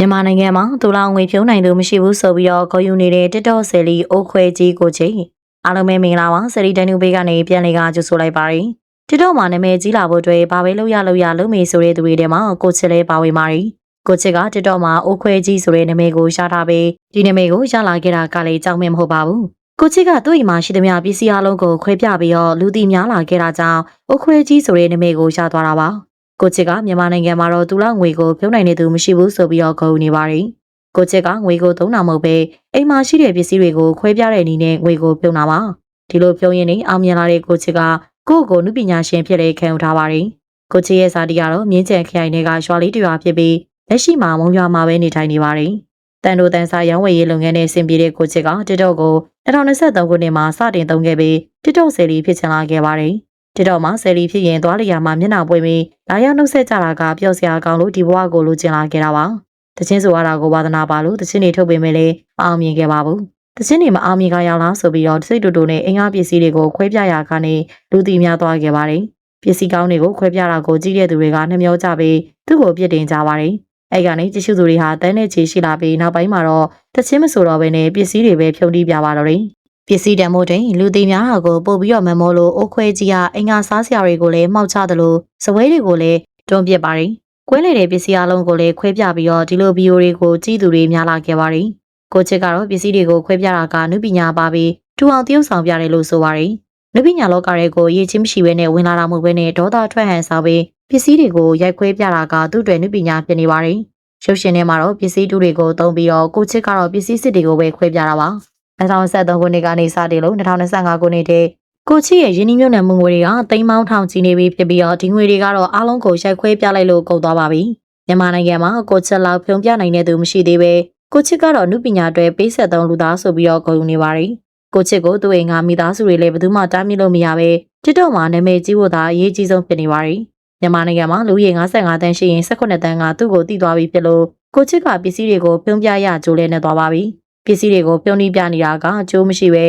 မြန်မာနိုင်ငံမှာဒူလာငွေဖြုံးနိုင်သူမရှိဘူးဆိုပြီးတော့ခေါ်ယူနေတဲ့ TikTok ဆယ်လီအိုးခွဲကြီးကိုချင်းအားလုံးပဲမင်္ဂလာပါဆယ်လီတန်နူဘေးကနေပြန်လေကကြိုဆိုလိုက်ပါရယ် TikTok မှာနာမည်ကြီးလာဖို့အတွက်ဘာပဲလုပ်ရလုပ်ရလုပ်မေဆိုတဲ့သူတွေထဲမှာကိုချစ်လဲပါဝင်ပါရယ်ကိုချစ်က TikTok မှာအိုးခွဲကြီးဆိုတဲ့နာမည်ကိုရှာထားပြီးဒီနာမည်ကိုရလာခဲ့တာကလည်းကြောက်မဲ့မဟုတ်ပါဘူးကိုချစ်ကသူ့အိမ်မှာရှိသမျှပစ္စည်းအလုံးကိုခွဲပြပြီးတော့လူတီများလာခဲ့တာကြောင့်အိုးခွဲကြီးဆိုတဲ့နာမည်ကိုရှာသွားတာပါ ကိုချစ်ကမြန်မာနိုင်ငံမှာတော့သူလငွေကိုပြုံးနိုင်နေသူမရှိဘူးဆိုပြီးတော့ဂုဏ်ယူနေပါတယ်။ကိုချစ်ကငွေကိုသုံးတာမဟုတ်ပဲအိမ်မှာရှိတဲ့ပစ္စည်းတွေကိုခွဲပြတဲ့အနေနဲ့ငွေကိုပြုံးတာပါ။ဒီလိုပြုံးရင်းနဲ့အောင်မြင်လာတဲ့ကိုချစ်ကကိုယ့်ကိုယ်နုပညာရှင်ဖြစ်လေခံယူထားပါတယ်။ကိုချစ်ရဲ့ဇာတိကတော့မြင်းကျန်ခရိုင်တွေကရွာလေးတစ်ရွာဖြစ်ပြီးလက်ရှိမှာမုံရွာမှာပဲနေထိုင်နေပါတယ်။တန်တိုတန်စာရောင်းဝယ်ရေးလုပ်ငန်းနဲ့ဆင်ပြေတဲ့ကိုချစ်က TikTok ကို2023ခုနှစ်မှာစတင်သုံးခဲ့ပြီး TikTok ဆယ်လီဖြစ်ချင်လာခဲ့ပါတယ်။ TikTok မှာဆယ်လီဖြစ်ရင်သွားလျာမှာမျက်နှာပွင့်ပြီးလာရောက်နှုတ်ဆက်ကြတာကပျော့စရာကောင်းလို့ဒီဘဝကိုလိုချင်လာခဲ့တာပါ။တချင်းဆိုရတာကိုဝါသနာပါလို့တချင်းတွေထုတ်ပေးမယ်လေမအောင်မြင်ခဲ့ပါဘူး။တချင်းတွေမအောင်မြင်ကြရလားဆိုပြီးတော့စိတ်တူတူနဲ့အင်္ဂါပစ္စည်းတွေကိုခွဲပြရာကနေလူတီများသွားခဲ့ပါတယ်။ပစ္စည်းကောင်းတွေကိုခွဲပြတာကိုကြည့်တဲ့သူတွေကနှမျောကြပြီးသူ့ကိုပြစ်တင်ကြပါတယ်။အဲ့ကနေကြည့်ရှုသူတွေဟာတန်းနဲ့ချေရှိလာပြီးနောက်ပိုင်းမှာတော့တချင်းမဆိုတော့ဘဲနဲ့ပစ္စည်းတွေပဲဖြုံတီးပြပါတော့တယ်။ ပစ္စည်းတံမိုးတင်လူသေးများတာကိုပို့ပြီးတော့မမိုးလို့အိုးခွဲကြီးကအင်္ဂါစားစရာတွေကိုလည်းမှောက်ချသလိုစပွဲတွေကိုလည်းတွန်းပစ်ပါတယ်။ကွဲလေတဲ့ပစ္စည်းအလုံးကိုလည်းခွဲပြပြီးတော့ဒီလိုဗီဒီယိုတွေကိုကြည့်သူတွေများလာခဲ့ပါတယ်။ကိုချစ်ကတော့ပစ္စည်းတွေကိုခွဲပြတာကနုပညာပါပြီးထူအောင်တရုပ်ဆောင်ပြတယ်လို့ဆိုပါတယ်။နုပညာလောကတွေကိုရည်ချင်းမရှိဘဲနဲ့ဝင်လာတာမဟုတ်ဘဲနဲ့ဒေါသထွက်ဟန်ဆောင်ပြီးပစ္စည်းတွေကိုရိုက်ခွဲပြတာကသူ့အတွက်နုပညာဖြစ်နေပါတယ်။ရုပ်ရှင်ထဲမှာတော့ပစ္စည်းတူတွေကိုသုံးပြီးတော့ကိုချစ်ကတော့ပစ္စည်းစစ်တွေကိုပဲခွဲပြတာပါ။ 2023ခုနှစ်ကနေစတင်လို့2025ခုနှစ်တည်းကိုချီရဲ့ယင်းနှိမ့်မြုပ်နှံမှုငွေတွေကတိမ်မောင်းထောင်ချီနေပြီဖြစ်ပြီးတော့ဒီငွေတွေကတော့အားလုံးကိုရိုက်ခွဲပြလိုက်လို့ကုန်သွားပါပြီ။မြန်မာနိုင်ငံမှာကိုချစ်လောက်ဖြုံပြနိုင်တဲ့သူမရှိသေးပဲကိုချစ်ကတော့နုပညာတွေပေးဆက်သုံးလူသားဆိုပြီးတော့ဂုဏ်ယူနေပါတယ်။ကိုချစ်ကိုသူ့အိမ်ကမိသားစုတွေလည်းဘယ်သူမှတားမြစ်လို့မရပဲတစ်တော့မှနာမည်ကြီးဖို့သာအရေးကြီးဆုံးဖြစ်နေပါတယ်။မြန်မာနိုင်ငံမှာလူရေ55တန်းရှိရင်18တန်းကသူ့ကိုတည်သွားပြီဖြစ်လို့ကိုချစ်ကပစ္စည်းတွေကိုပြုံးပြရကြိုးလဲနေသွားပါပြီ။ ပစ္စည်းတွေကိုပြုံးနှီးပြနေတာကအကျိုးမရှိပဲ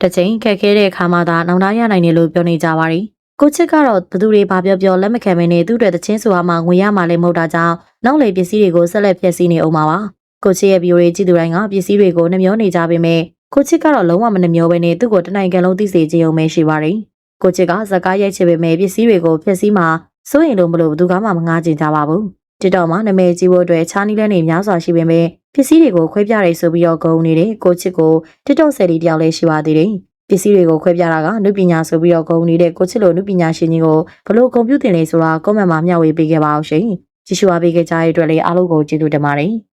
တစ်ချိန်ခက်ခဲတဲ့အခါမှသာနောင်တရနိုင်တယ်လို့ပြောနေကြပါတယ်။ကိုချစ်ကတော့ဘသူတွေဘာပြောပြောလက်မခံမနေသူ့အတွက်တချင်းဆိုမှငွေရမှလည်းမဟုတ်တာကြောင့်နောက်လေပစ္စည်းတွေကိုဆက်လက်ဖျက်ဆီးနေအောင်ပါပါ။ကိုချစ်ရဲ့ဗီဒီယိုတွေကြည့်သူတိုင်းကပစ္စည်းတွေကိုနှမျောနေကြပေမဲ့ကိုချစ်ကတော့လုံးဝမနှမျောဘဲနဲ့သူ့ကိုတနိုင်ငံလုံးသိစေခြင်းုံပဲရှိပါတယ်။ကိုချစ်ကဇကားရိုက်ချပေမဲ့ပစ္စည်းတွေကိုဖျက်ဆီးမှစိုးရင်လို့မလို့ဘသူကမှမငားကျင်ကြပါဘူး။ တစ်တော့မှနာမည်ကြီးဖို့အတွက်ခြားနီးလဲနေများစွာရှိပေမဲ့ပစ္စည်းတွေကိုခွဲပြရဲဆိုပြီးတော့ဂုံနေတဲ့ကိုချစ်ကိုတစ်တော့ဆယ်လီတယောက်လည်းရှိပါသေးတယ်။ပစ္စည်းတွေကိုခွဲပြတာကနုပညာဆိုပြီးတော့ဂုံနေတဲ့ကိုချစ်လိုနုပညာရှင်ကြီးကိုဘလို့ကွန်ပျူတာတင်လဲဆိုတာကွန်မန့်မှာမျှဝေပေးခဲ့ပါအောင်ရှင်။ကြည့်ရှုအားပေးခဲ့ကြတဲ့အတွက်လည်းအားလုံးကိုကျေးဇူးတင်ပါတယ်။